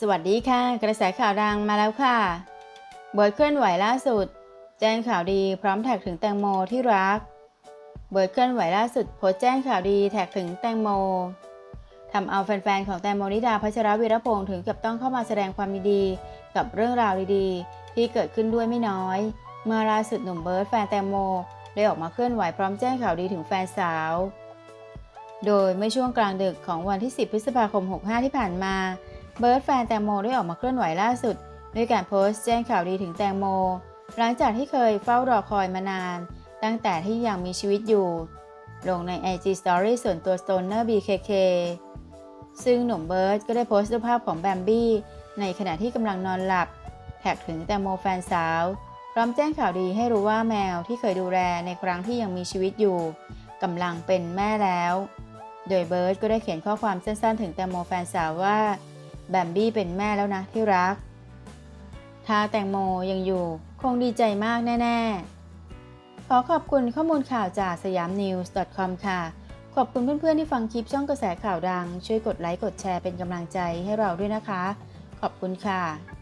สวัสดีค่ะ กระแสข่าวดังมาแล้วค่ะเบิร์ดเคลื่อนไหวล่าสุด แจ้งข่าวดีพร้อมแท็กถึงแตงโมที่รัก เบิร์ดเคลื่อนไหวล่าสุดโพสต์แจ้งข่าวดีแท็กถึงแตงโมทำเอาแฟนๆของแตงโมนิดาพัชรวีรพงษ์ถึงกับต้องเข้ามาแสดงความดีกับเรื่องราวดีๆ ที่เกิดขึ้นด้วยไม่น้อย เมื่อล่าสุดหนุ่มเบิร์ดแฟนแตงโมได้ออกมาเคลื่อนไหวพร้อมแจ้งข่าวดีถึงแฟนสาว โดยเมื่อช่วงกลางดึกของวันที่ 10 พฤษภาคม 65 ที่ผ่านมา เบิร์ดแฟนแตงโมได้ออกมาเคลื่อนไหวล่าสุดด้วยการโพสต์แจ้งข่าวดีถึงแตงโม หลังจากที่เคยเฝ้ารอคอยมานาน ตั้งแต่ที่ยังมีชีวิตอยู่ ลงใน IG Story ส่วนตัว Stoner BKK ซึ่งหนุ่มเบิร์ดก็ได้โพสต์รูปภาพของแบมบี้ในขณะที่กำลังนอนหลับ แท็กถึงแตงโมแฟนสาว พร้อมแจ้งข่าวดีให้รู้ว่าแมวที่เคยดูแลในครั้งที่ยังมีชีวิตอยู่กำลังเป็นแม่แล้ว โดยเบิร์ดก็ได้เขียนข้อความสั้นๆ ถึงแตงโมแฟนสาวว่า แบมบี้เป็นแม่แล้วนะที่รัก ถ้าแตงโมยังอยู่คงดีใจมากแน่ ๆ ขอขอบคุณข้อมูลข่าวจากสยามนิวส์ .com ค่ะ ขอบคุณเพื่อน ๆ ที่ฟังคลิปช่องกระแสข่าวดัง ช่วยกดไลค์ กดแชร์เป็นกำลังใจให้เราด้วยนะคะ ขอบคุณค่ะ